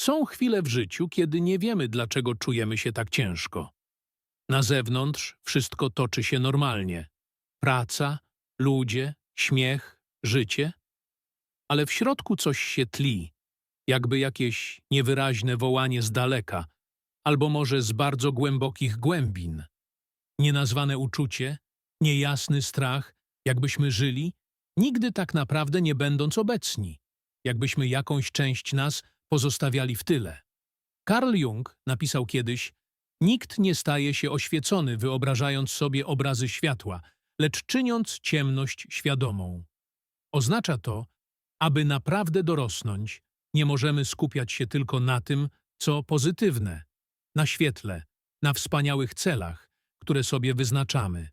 Są chwile w życiu, kiedy nie wiemy, dlaczego czujemy się tak ciężko. Na zewnątrz wszystko toczy się normalnie. Praca, ludzie, śmiech, życie. Ale w środku coś się tli, jakby jakieś niewyraźne wołanie z daleka, albo może z bardzo głębokich głębin. Nienazwane uczucie, niejasny strach, jakbyśmy żyli, nigdy tak naprawdę nie będąc obecni, jakbyśmy jakąś część nas pozostawiali w tyle. Carl Jung napisał kiedyś, nikt nie staje się oświecony, wyobrażając sobie obrazy światła, lecz czyniąc ciemność świadomą. Oznacza to, aby naprawdę dorosnąć, nie możemy skupiać się tylko na tym, co pozytywne, na świetle, na wspaniałych celach, które sobie wyznaczamy.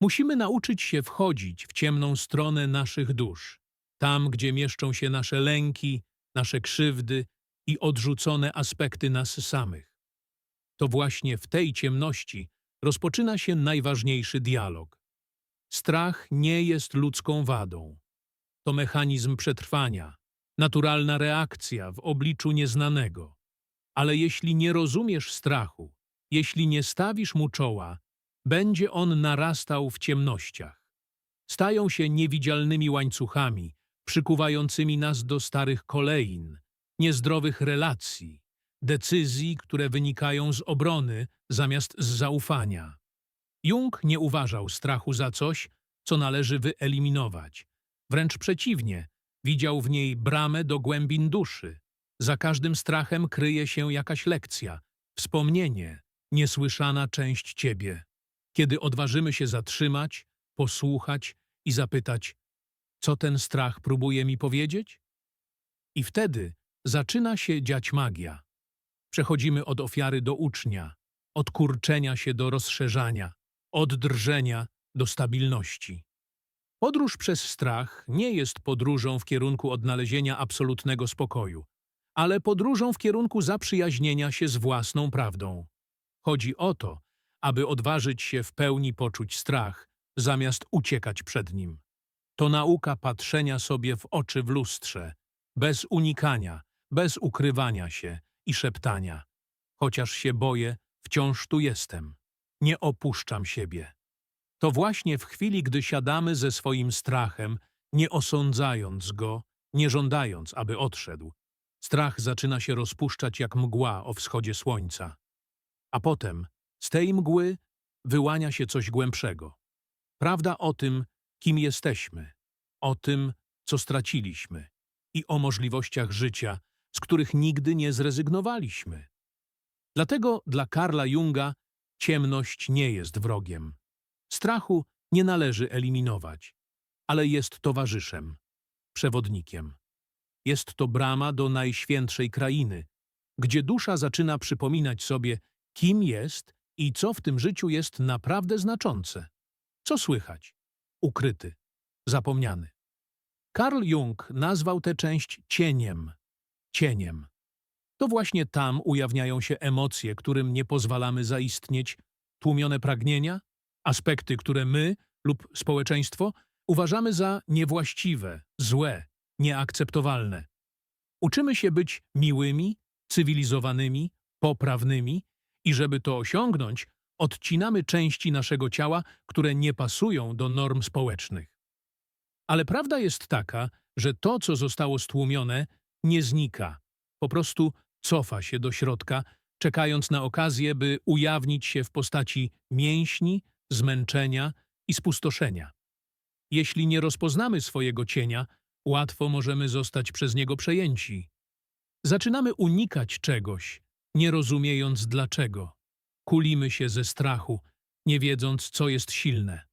Musimy nauczyć się wchodzić w ciemną stronę naszych dusz, tam, gdzie mieszczą się nasze lęki, nasze krzywdy i odrzucone aspekty nas samych. To właśnie w tej ciemności rozpoczyna się najważniejszy dialog. Strach nie jest ludzką wadą. To mechanizm przetrwania, naturalna reakcja w obliczu nieznanego. Ale jeśli nie rozumiesz strachu, jeśli nie stawisz mu czoła, będzie on narastał w ciemnościach. Stają się niewidzialnymi łańcuchami, przykuwającymi nas do starych kolejn, niezdrowych relacji, decyzji, które wynikają z obrony zamiast z zaufania. Jung nie uważał strachu za coś, co należy wyeliminować. Wręcz przeciwnie, widział w niej bramę do głębin duszy. Za każdym strachem kryje się jakaś lekcja, wspomnienie, niesłyszana część ciebie. Kiedy odważymy się zatrzymać, posłuchać i zapytać, co ten strach próbuje mi powiedzieć? I wtedy zaczyna się dziać magia. Przechodzimy od ofiary do ucznia, od kurczenia się do rozszerzania, od drżenia do stabilności. Podróż przez strach nie jest podróżą w kierunku odnalezienia absolutnego spokoju, ale podróżą w kierunku zaprzyjaźnienia się z własną prawdą. Chodzi o to, aby odważyć się w pełni poczuć strach, zamiast uciekać przed nim. To nauka patrzenia sobie w oczy w lustrze, bez unikania, bez ukrywania się i szeptania. Chociaż się boję, wciąż tu jestem. Nie opuszczam siebie. To właśnie w chwili, gdy siadamy ze swoim strachem, nie osądzając go, nie żądając, aby odszedł, strach zaczyna się rozpuszczać jak mgła o wschodzie słońca. A potem z tej mgły wyłania się coś głębszego. Prawda o tym, kim jesteśmy, o tym, co straciliśmy i o możliwościach życia, z których nigdy nie zrezygnowaliśmy. Dlatego dla Karla Junga ciemność nie jest wrogiem. Strachu nie należy eliminować, ale jest towarzyszem, przewodnikiem. Jest to brama do najświętszej krainy, gdzie dusza zaczyna przypominać sobie, kim jest i co w tym życiu jest naprawdę znaczące. Co słychać? Ukryty, zapomniany. Carl Jung nazwał tę część cieniem. Cieniem. To właśnie tam ujawniają się emocje, którym nie pozwalamy zaistnieć, tłumione pragnienia, aspekty, które my lub społeczeństwo uważamy za niewłaściwe, złe, nieakceptowalne. Uczymy się być miłymi, cywilizowanymi, poprawnymi i żeby to osiągnąć, odcinamy części naszego ciała, które nie pasują do norm społecznych. Ale prawda jest taka, że to, co zostało stłumione, nie znika. Po prostu cofa się do środka, czekając na okazję, by ujawnić się w postaci mięśni, zmęczenia i spustoszenia. Jeśli nie rozpoznamy swojego cienia, łatwo możemy zostać przez niego przejęci. Zaczynamy unikać czegoś, nie rozumiejąc dlaczego. Kulimy się ze strachu, nie wiedząc, co jest silne.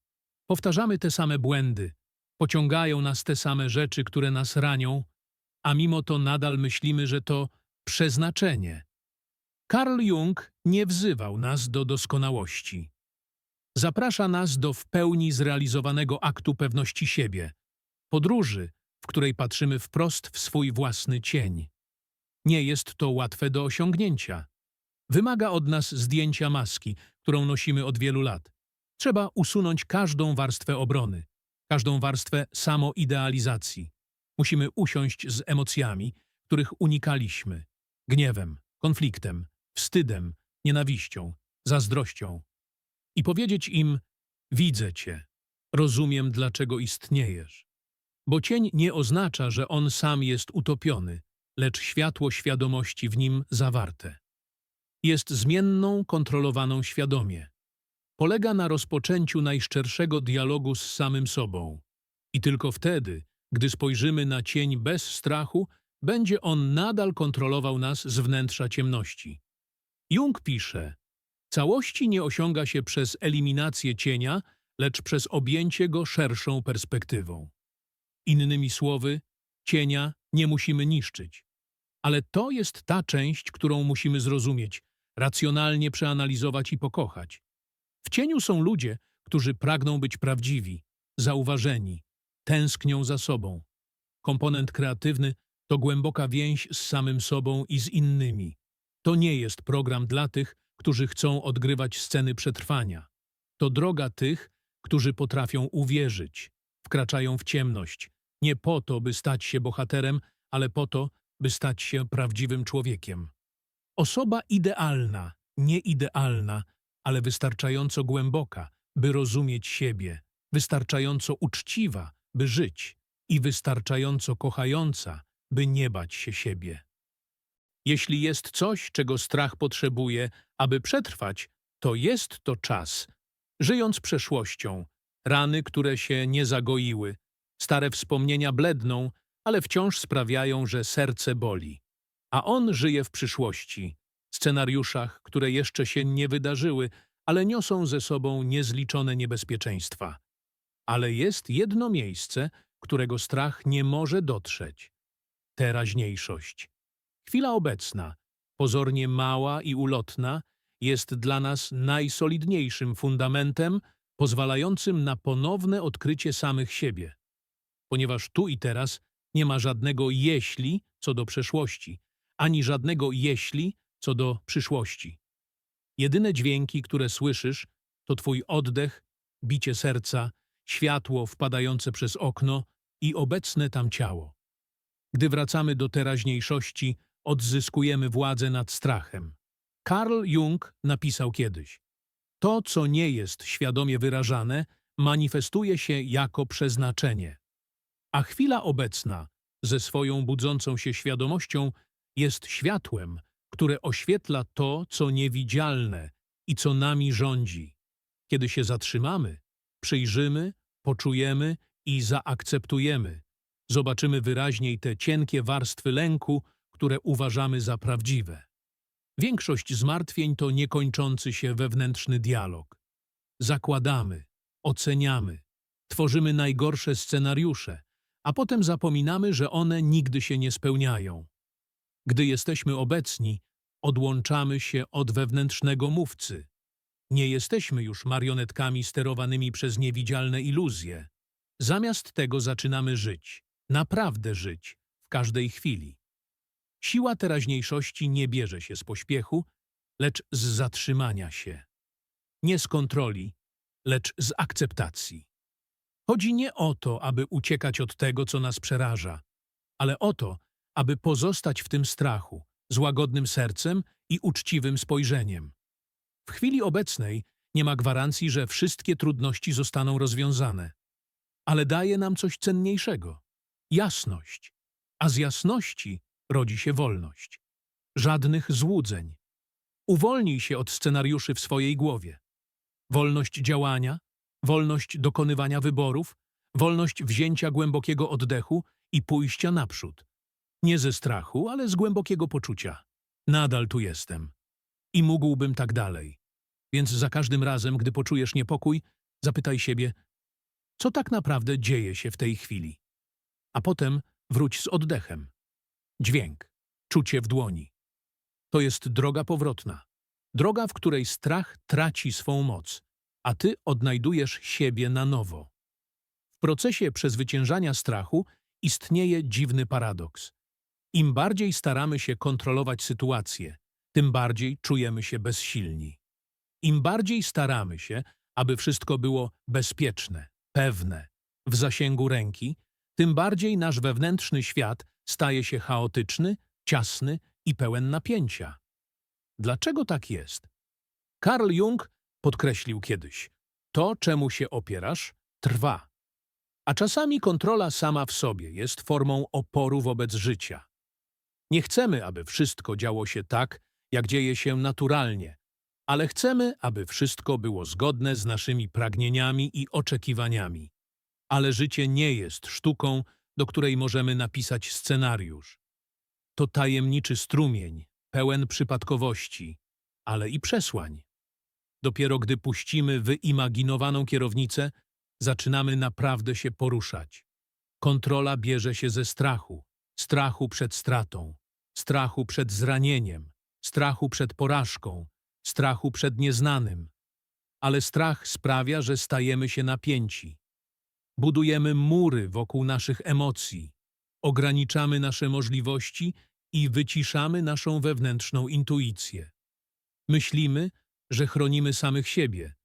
Powtarzamy te same błędy, pociągają nas te same rzeczy, które nas ranią, a mimo to nadal myślimy, że to przeznaczenie. Carl Jung nie wzywał nas do doskonałości. Zaprasza nas do w pełni zrealizowanego aktu pewności siebie, podróży, w której patrzymy wprost w swój własny cień. Nie jest to łatwe do osiągnięcia. Wymaga od nas zdjęcia maski, którą nosimy od wielu lat. Trzeba usunąć każdą warstwę obrony, każdą warstwę samoidealizacji. Musimy usiąść z emocjami, których unikaliśmy, gniewem, konfliktem, wstydem, nienawiścią, zazdrością i powiedzieć im: Widzę cię, rozumiem, dlaczego istniejesz. Bo cień nie oznacza, że on sam jest utopiony, lecz światło świadomości w nim zawarte. Jest zmienną, kontrolowaną świadomie. Polega na rozpoczęciu najszczerszego dialogu z samym sobą. I tylko wtedy, gdy spojrzymy na cień bez strachu, będzie on nadal kontrolował nas z wnętrza ciemności. Jung pisze, całości nie osiąga się przez eliminację cienia, lecz przez objęcie go szerszą perspektywą. Innymi słowy, cienia nie musimy niszczyć. Ale to jest ta część, którą musimy zrozumieć, racjonalnie przeanalizować i pokochać. W cieniu są ludzie, którzy pragną być prawdziwi, zauważeni, tęsknią za sobą. Komponent kreatywny to głęboka więź z samym sobą i z innymi. To nie jest program dla tych, którzy chcą odgrywać sceny przetrwania. To droga tych, którzy potrafią uwierzyć, wkraczają w ciemność, nie po to, by stać się bohaterem, ale po to, by stać się prawdziwym człowiekiem. Osoba idealna, nie idealna, ale wystarczająco głęboka, by rozumieć siebie, wystarczająco uczciwa, by żyć i wystarczająco kochająca, by nie bać się siebie. Jeśli jest coś, czego strach potrzebuje, aby przetrwać, to jest to czas. Żyjąc przeszłością, rany, które się nie zagoiły, stare wspomnienia bledną, ale wciąż sprawiają, że serce boli. A on żyje w przyszłości, scenariuszach, które jeszcze się nie wydarzyły, ale niosą ze sobą niezliczone niebezpieczeństwa. Ale jest jedno miejsce, którego strach nie może dotrzeć. Teraźniejszość. Chwila obecna, pozornie mała i ulotna, jest dla nas najsolidniejszym fundamentem pozwalającym na ponowne odkrycie samych siebie. Ponieważ tu i teraz nie ma żadnego jeśli co do przeszłości, ani żadnego jeśli co do przyszłości. Jedyne dźwięki, które słyszysz, to twój oddech, bicie serca, światło wpadające przez okno i obecne tam ciało. Gdy wracamy do teraźniejszości, odzyskujemy władzę nad strachem. Carl Jung napisał kiedyś: To, co nie jest świadomie wyrażane, manifestuje się jako przeznaczenie. A chwila obecna, ze swoją budzącą się świadomością, jest światłem, które oświetla to, co niewidzialne i co nami rządzi. Kiedy się zatrzymamy, przyjrzymy, poczujemy i zaakceptujemy, zobaczymy wyraźniej te cienkie warstwy lęku, które uważamy za prawdziwe. Większość zmartwień to niekończący się wewnętrzny dialog. Zakładamy, oceniamy, tworzymy najgorsze scenariusze, a potem zapominamy, że one nigdy się nie spełniają. Gdy jesteśmy obecni, odłączamy się od wewnętrznego mówcy. Nie jesteśmy już marionetkami sterowanymi przez niewidzialne iluzje. Zamiast tego zaczynamy żyć, naprawdę żyć, w każdej chwili. Siła teraźniejszości nie bierze się z pośpiechu, lecz z zatrzymania się. Nie z kontroli, lecz z akceptacji. Chodzi nie o to, aby uciekać od tego, co nas przeraża, ale o to, aby pozostać w tym strachu, z łagodnym sercem i uczciwym spojrzeniem. W chwili obecnej nie ma gwarancji, że wszystkie trudności zostaną rozwiązane, ale daje nam coś cenniejszego jasność, a z jasności rodzi się wolność. Żadnych złudzeń. Uwolnij się od scenariuszy w swojej głowie. Wolność działania, wolność dokonywania wyborów, wolność wzięcia głębokiego oddechu i pójścia naprzód. Nie ze strachu, ale z głębokiego poczucia. Nadal tu jestem. I mógłbym tak dalej. Więc za każdym razem, gdy poczujesz niepokój, zapytaj siebie, co tak naprawdę dzieje się w tej chwili. A potem wróć z oddechem. Dźwięk, czucie w dłoni. To jest droga powrotna. Droga, w której strach traci swą moc, a ty odnajdujesz siebie na nowo. W procesie przezwyciężania strachu istnieje dziwny paradoks. Im bardziej staramy się kontrolować sytuację, tym bardziej czujemy się bezsilni. Im bardziej staramy się, aby wszystko było bezpieczne, pewne, w zasięgu ręki, tym bardziej nasz wewnętrzny świat staje się chaotyczny, ciasny i pełen napięcia. Dlaczego tak jest? Carl Jung podkreślił kiedyś: To, czemu się opierasz, trwa. A czasami kontrola sama w sobie jest formą oporu wobec życia. Nie chcemy, aby wszystko działo się tak, jak dzieje się naturalnie, ale chcemy, aby wszystko było zgodne z naszymi pragnieniami i oczekiwaniami. Ale życie nie jest sztuką, do której możemy napisać scenariusz. To tajemniczy strumień, pełen przypadkowości, ale i przesłań. Dopiero gdy puścimy wyimaginowaną kierownicę, zaczynamy naprawdę się poruszać. Kontrola bierze się ze strachu, strachu przed stratą, strachu przed zranieniem, strachu przed porażką, strachu przed nieznanym. Ale strach sprawia, że stajemy się napięci. Budujemy mury wokół naszych emocji, ograniczamy nasze możliwości i wyciszamy naszą wewnętrzną intuicję. Myślimy, że chronimy samych siebie,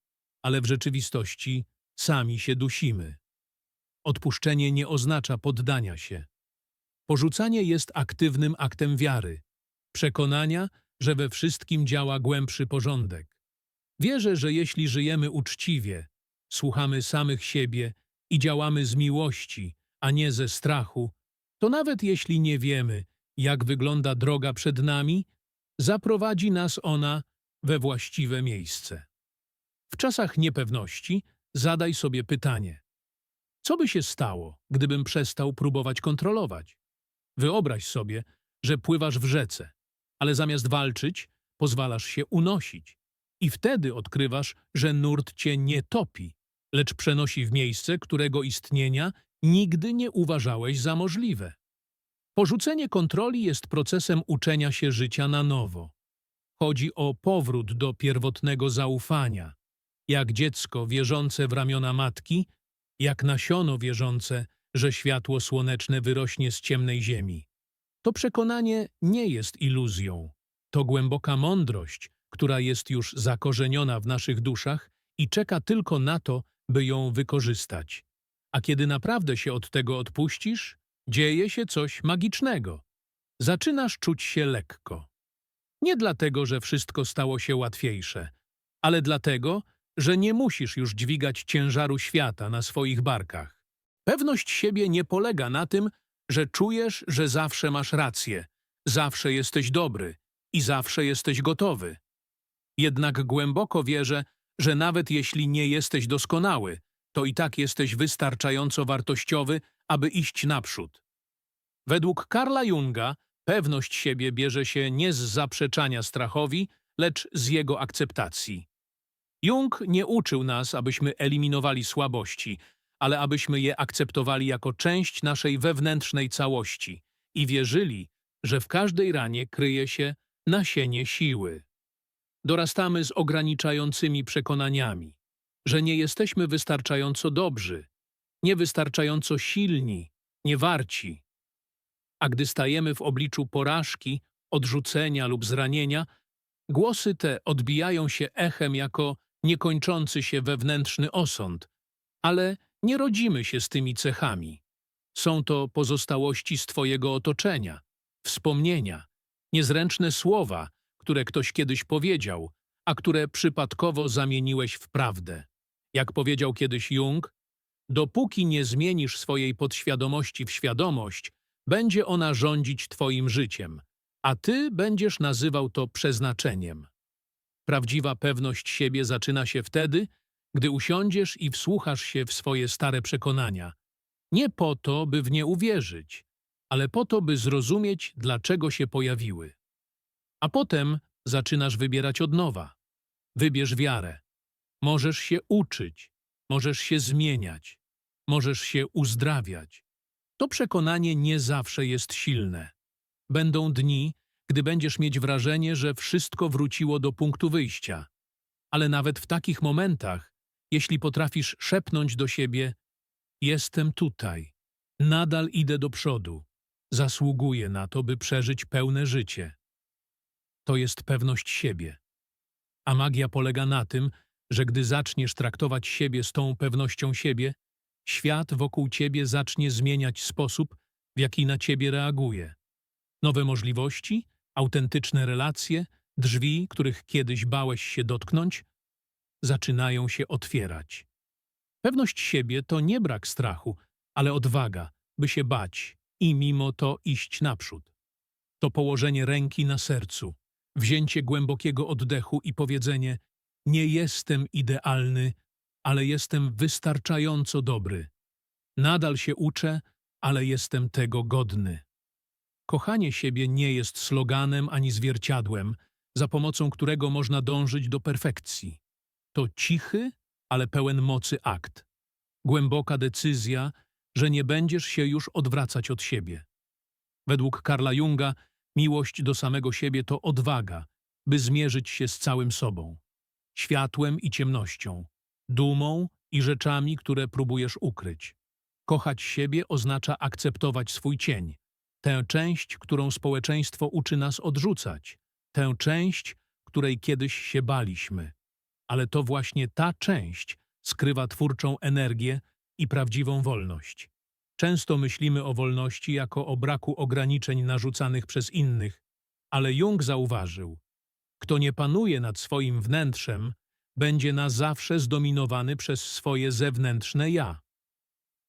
ale w rzeczywistości sami się dusimy. Odpuszczenie nie oznacza poddania się. Porzucanie jest aktywnym aktem wiary, przekonania, że we wszystkim działa głębszy porządek. Wierzę, że jeśli żyjemy uczciwie, słuchamy samych siebie i działamy z miłości, a nie ze strachu, to nawet jeśli nie wiemy, jak wygląda droga przed nami, zaprowadzi nas ona we właściwe miejsce. W czasach niepewności zadaj sobie pytanie: co by się stało, gdybym przestał próbować kontrolować? Wyobraź sobie, że pływasz w rzece, ale zamiast walczyć, pozwalasz się unosić. I wtedy odkrywasz, że nurt cię nie topi, lecz przenosi w miejsce, którego istnienia nigdy nie uważałeś za możliwe. Porzucenie kontroli jest procesem uczenia się życia na nowo. Chodzi o powrót do pierwotnego zaufania, jak dziecko wierzące w ramiona matki, jak nasiono wierzące, że światło słoneczne wyrośnie z ciemnej ziemi. To przekonanie nie jest iluzją. To głęboka mądrość, która jest już zakorzeniona w naszych duszach i czeka tylko na to, by ją wykorzystać. A kiedy naprawdę się od tego odpuścisz, dzieje się coś magicznego. Zaczynasz czuć się lekko. Nie dlatego, że wszystko stało się łatwiejsze, ale dlatego, że nie musisz już dźwigać ciężaru świata na swoich barkach. Pewność siebie nie polega na tym, że czujesz, że zawsze masz rację, zawsze jesteś dobry i zawsze jesteś gotowy. Jednak głęboko wierzę, że nawet jeśli nie jesteś doskonały, to i tak jesteś wystarczająco wartościowy, aby iść naprzód. Według Karla Junga pewność siebie bierze się nie z zaprzeczania strachowi, lecz z jego akceptacji. Jung nie uczył nas, abyśmy eliminowali słabości, ale abyśmy je akceptowali jako część naszej wewnętrznej całości i wierzyli, że w każdej ranie kryje się nasienie siły. Dorastamy z ograniczającymi przekonaniami, że nie jesteśmy wystarczająco dobrzy, niewystarczająco silni, niewarci. A gdy stajemy w obliczu porażki, odrzucenia lub zranienia, głosy te odbijają się echem jako niekończący się wewnętrzny osąd, ale nie rodzimy się z tymi cechami. Są to pozostałości z Twojego otoczenia, wspomnienia, niezręczne słowa, które ktoś kiedyś powiedział, a które przypadkowo zamieniłeś w prawdę. Jak powiedział kiedyś Jung, dopóki nie zmienisz swojej podświadomości w świadomość, będzie ona rządzić Twoim życiem, a Ty będziesz nazywał to przeznaczeniem. Prawdziwa pewność siebie zaczyna się wtedy, gdy usiądziesz i wsłuchasz się w swoje stare przekonania. Nie po to, by w nie uwierzyć, ale po to, by zrozumieć, dlaczego się pojawiły. A potem zaczynasz wybierać od nowa. Wybierz wiarę. Możesz się uczyć, możesz się zmieniać, możesz się uzdrawiać. To przekonanie nie zawsze jest silne. Będą dni, gdy będziesz mieć wrażenie, że wszystko wróciło do punktu wyjścia. Ale nawet w takich momentach, jeśli potrafisz szepnąć do siebie: Jestem tutaj, nadal idę do przodu, zasługuję na to, by przeżyć pełne życie. To jest pewność siebie. A magia polega na tym, że gdy zaczniesz traktować siebie z tą pewnością siebie, świat wokół ciebie zacznie zmieniać sposób, w jaki na ciebie reaguje. Nowe możliwości, Autentyczne relacje, drzwi, których kiedyś bałeś się dotknąć, zaczynają się otwierać. Pewność siebie to nie brak strachu, ale odwaga, by się bać i mimo to iść naprzód. To położenie ręki na sercu, wzięcie głębokiego oddechu i powiedzenie: Nie jestem idealny, ale jestem wystarczająco dobry. Nadal się uczę, ale jestem tego godny. Kochanie siebie nie jest sloganem ani zwierciadłem, za pomocą którego można dążyć do perfekcji. To cichy, ale pełen mocy akt. Głęboka decyzja, że nie będziesz się już odwracać od siebie. Według Karla Junga miłość do samego siebie to odwaga, by zmierzyć się z całym sobą, światłem i ciemnością, dumą i rzeczami, które próbujesz ukryć. Kochać siebie oznacza akceptować swój cień, tę część, którą społeczeństwo uczy nas odrzucać, tę część, której kiedyś się baliśmy. Ale to właśnie ta część skrywa twórczą energię i prawdziwą wolność. Często myślimy o wolności jako o braku ograniczeń narzucanych przez innych, ale Jung zauważył, kto nie panuje nad swoim wnętrzem, będzie na zawsze zdominowany przez swoje zewnętrzne ja.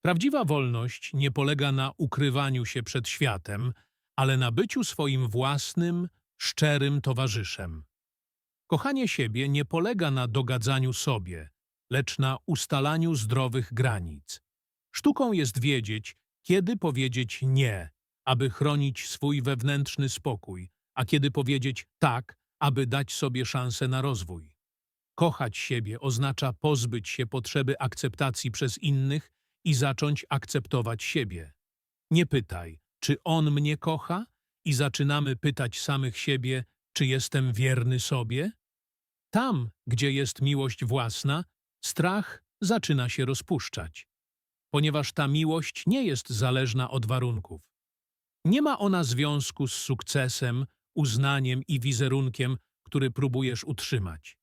Prawdziwa wolność nie polega na ukrywaniu się przed światem, ale na byciu swoim własnym, szczerym towarzyszem. Kochanie siebie nie polega na dogadzaniu sobie, lecz na ustalaniu zdrowych granic. Sztuką jest wiedzieć, kiedy powiedzieć nie, aby chronić swój wewnętrzny spokój, a kiedy powiedzieć tak, aby dać sobie szansę na rozwój. Kochać siebie oznacza pozbyć się potrzeby akceptacji przez innych i zacząć akceptować siebie. Nie pytaj, czy on mnie kocha, i zaczynamy pytać samych siebie, czy jestem wierny sobie? Tam, gdzie jest miłość własna, strach zaczyna się rozpuszczać, ponieważ ta miłość nie jest zależna od warunków. Nie ma ona związku z sukcesem, uznaniem i wizerunkiem, który próbujesz utrzymać.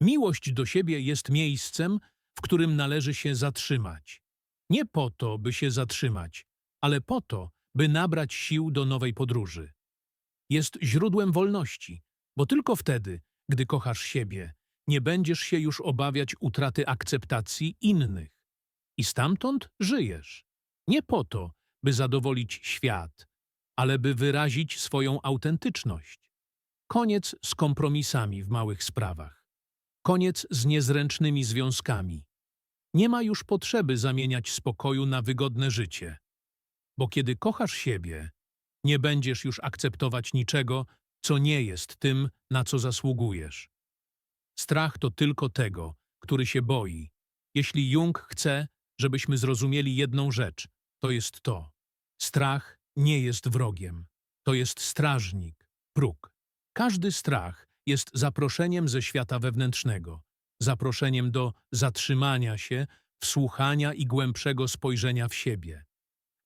Miłość do siebie jest miejscem, w którym należy się zatrzymać. Nie po to, by się zatrzymać, ale po to, by nabrać sił do nowej podróży. Jest źródłem wolności, bo tylko wtedy, gdy kochasz siebie, nie będziesz się już obawiać utraty akceptacji innych. I stamtąd żyjesz. Nie po to, by zadowolić świat, ale by wyrazić swoją autentyczność. Koniec z kompromisami w małych sprawach. Koniec z niezręcznymi związkami. Nie ma już potrzeby zamieniać spokoju na wygodne życie. Bo kiedy kochasz siebie, nie będziesz już akceptować niczego, co nie jest tym, na co zasługujesz. Strach to tylko tego, który się boi. Jeśli Jung chce, żebyśmy zrozumieli jedną rzecz, to jest to. Strach nie jest wrogiem. To jest strażnik, próg. Każdy strach jest zaproszeniem ze świata wewnętrznego, zaproszeniem do zatrzymania się, wsłuchania i głębszego spojrzenia w siebie.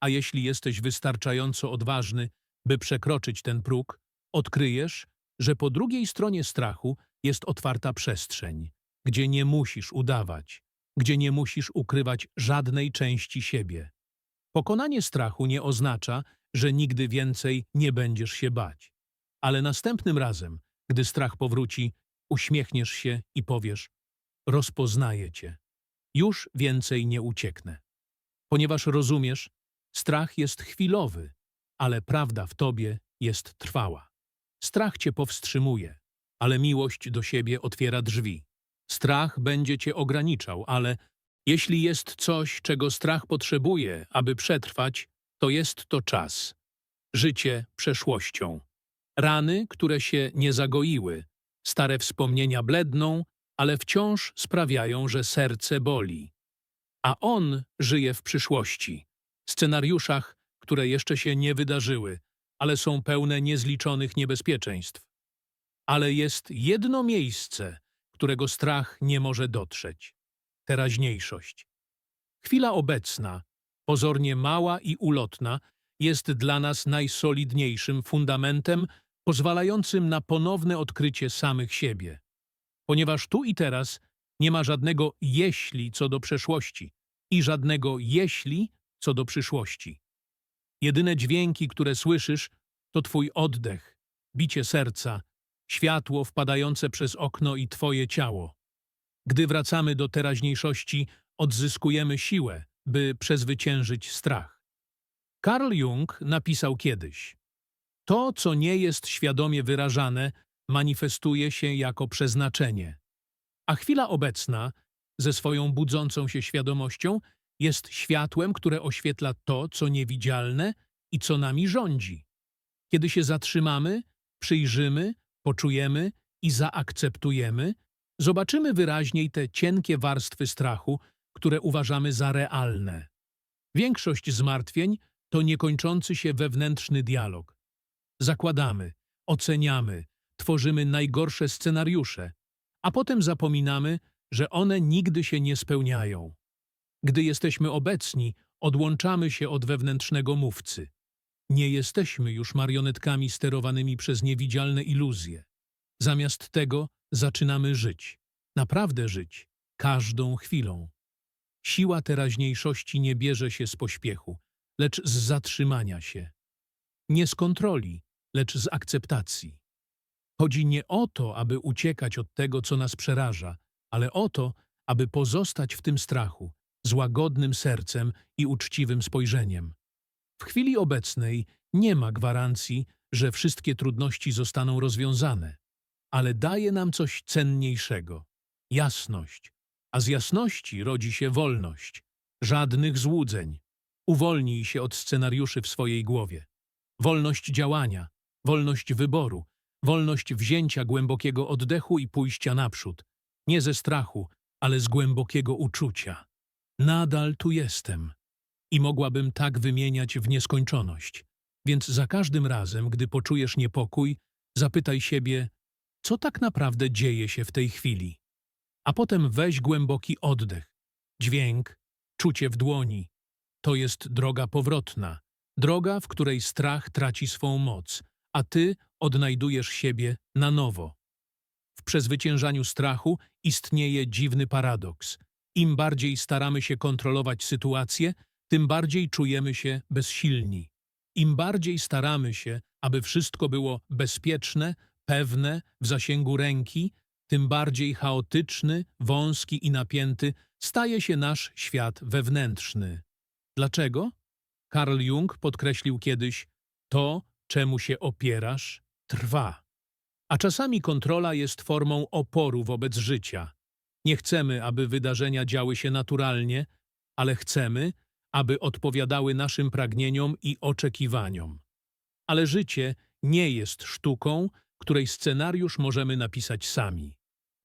A jeśli jesteś wystarczająco odważny, by przekroczyć ten próg, odkryjesz, że po drugiej stronie strachu jest otwarta przestrzeń, gdzie nie musisz udawać, gdzie nie musisz ukrywać żadnej części siebie. Pokonanie strachu nie oznacza, że nigdy więcej nie będziesz się bać. Ale następnym razem, gdy strach powróci, uśmiechniesz się i powiesz: Rozpoznaję cię. Już więcej nie ucieknę. Ponieważ rozumiesz, strach jest chwilowy, ale prawda w tobie jest trwała. Strach cię powstrzymuje, ale miłość do siebie otwiera drzwi. Strach będzie cię ograniczał, ale jeśli jest coś, czego strach potrzebuje, aby przetrwać, to jest to czas. Życie przeszłością. Rany, które się nie zagoiły, stare wspomnienia bledną, ale wciąż sprawiają, że serce boli. A on żyje w przyszłości, scenariuszach, które jeszcze się nie wydarzyły, ale są pełne niezliczonych niebezpieczeństw. Ale jest jedno miejsce, którego strach nie może dotrzeć teraźniejszość. Chwila obecna, pozornie mała i ulotna, jest dla nas najsolidniejszym fundamentem pozwalającym na ponowne odkrycie samych siebie. Ponieważ tu i teraz nie ma żadnego jeśli co do przeszłości i żadnego jeśli co do przyszłości. Jedyne dźwięki, które słyszysz, to twój oddech bicie serca, światło wpadające przez okno i twoje ciało. Gdy wracamy do teraźniejszości, odzyskujemy siłę, by przezwyciężyć strach. Carl Jung napisał kiedyś: To, co nie jest świadomie wyrażane, manifestuje się jako przeznaczenie. A chwila obecna, ze swoją budzącą się świadomością, jest światłem, które oświetla to, co niewidzialne i co nami rządzi. Kiedy się zatrzymamy, przyjrzymy, poczujemy i zaakceptujemy, zobaczymy wyraźniej te cienkie warstwy strachu, które uważamy za realne. Większość zmartwień to niekończący się wewnętrzny dialog. Zakładamy, oceniamy, tworzymy najgorsze scenariusze, a potem zapominamy, że one nigdy się nie spełniają. Gdy jesteśmy obecni, odłączamy się od wewnętrznego mówcy. Nie jesteśmy już marionetkami sterowanymi przez niewidzialne iluzje. Zamiast tego zaczynamy żyć, naprawdę żyć, każdą chwilą. Siła teraźniejszości nie bierze się z pośpiechu, lecz z zatrzymania się. Nie z kontroli, lecz z akceptacji. Chodzi nie o to, aby uciekać od tego, co nas przeraża, ale o to, aby pozostać w tym strachu, z łagodnym sercem i uczciwym spojrzeniem. W chwili obecnej nie ma gwarancji, że wszystkie trudności zostaną rozwiązane, ale daje nam coś cenniejszego jasność. A z jasności rodzi się wolność. Żadnych złudzeń. Uwolnij się od scenariuszy w swojej głowie. Wolność działania, wolność wyboru, wolność wzięcia głębokiego oddechu i pójścia naprzód. Nie ze strachu, ale z głębokiego uczucia. Nadal tu jestem. I mogłabym tak wymieniać w nieskończoność. Więc za każdym razem, gdy poczujesz niepokój, zapytaj siebie, co tak naprawdę dzieje się w tej chwili. A potem weź głęboki oddech, dźwięk, czucie w dłoni. To jest droga powrotna, droga, w której strach traci swą moc, a ty odnajdujesz siebie na nowo. W przezwyciężaniu strachu istnieje dziwny paradoks. Im bardziej staramy się kontrolować sytuację, tym bardziej czujemy się bezsilni. Im bardziej staramy się, aby wszystko było bezpieczne, pewne, w zasięgu ręki, tym bardziej chaotyczny, wąski i napięty staje się nasz świat wewnętrzny. Dlaczego? Carl Jung podkreślił kiedyś, to, czemu się opierasz, trwa. A czasami kontrola jest formą oporu wobec życia. Nie chcemy, aby wydarzenia działy się naturalnie, ale chcemy, aby odpowiadały naszym pragnieniom i oczekiwaniom. Ale życie nie jest sztuką, której scenariusz możemy napisać sami.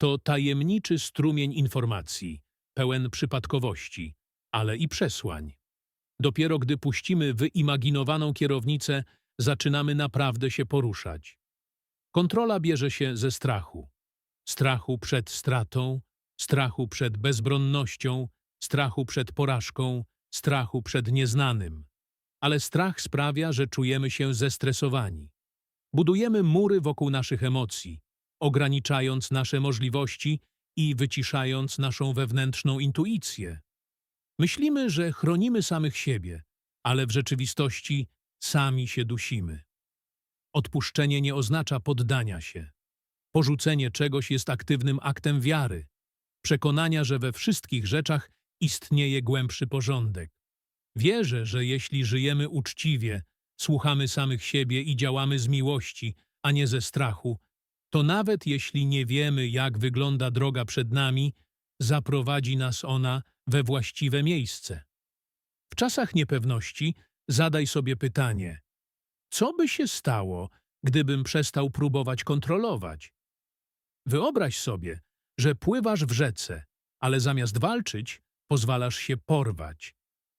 To tajemniczy strumień informacji, pełen przypadkowości, ale i przesłań. Dopiero gdy puścimy wyimaginowaną kierownicę, zaczynamy naprawdę się poruszać. Kontrola bierze się ze strachu. Strachu przed stratą, strachu przed bezbronnością, strachu przed porażką, strachu przed nieznanym. Ale strach sprawia, że czujemy się zestresowani. Budujemy mury wokół naszych emocji, ograniczając nasze możliwości i wyciszając naszą wewnętrzną intuicję. Myślimy, że chronimy samych siebie, ale w rzeczywistości sami się dusimy. Odpuszczenie nie oznacza poddania się. Porzucenie czegoś jest aktywnym aktem wiary, przekonania, że we wszystkich rzeczach istnieje głębszy porządek. Wierzę, że jeśli żyjemy uczciwie, słuchamy samych siebie i działamy z miłości, a nie ze strachu, to nawet jeśli nie wiemy, jak wygląda droga przed nami, zaprowadzi nas ona we właściwe miejsce. W czasach niepewności zadaj sobie pytanie, co by się stało, gdybym przestał próbować kontrolować? Wyobraź sobie, że pływasz w rzece, ale zamiast walczyć, pozwalasz się porwać.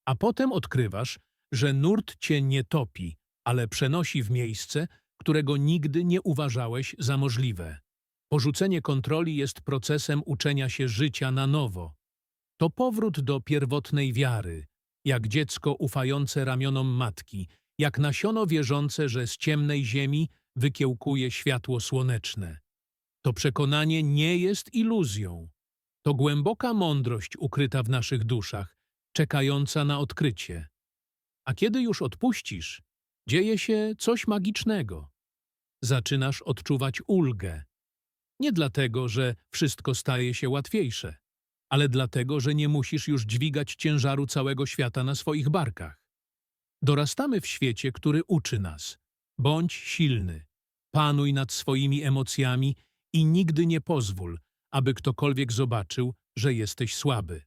A potem odkrywasz, że nurt cię nie topi, ale przenosi w miejsce, którego nigdy nie uważałeś za możliwe. Porzucenie kontroli jest procesem uczenia się życia na nowo. To powrót do pierwotnej wiary, jak dziecko ufające ramionom matki, jak nasiono wierzące, że z ciemnej ziemi wykiełkuje światło słoneczne. To przekonanie nie jest iluzją. To głęboka mądrość ukryta w naszych duszach, czekająca na odkrycie. A kiedy już odpuścisz, dzieje się coś magicznego. zaczynasz odczuwać ulgę. Nie dlatego, że wszystko staje się łatwiejsze, ale dlatego, że nie musisz już dźwigać ciężaru całego świata na swoich barkach. Dorastamy w świecie, który uczy nas. Bądź silny, panuj nad swoimi emocjami i nigdy nie pozwól, aby ktokolwiek zobaczył, że jesteś słaby.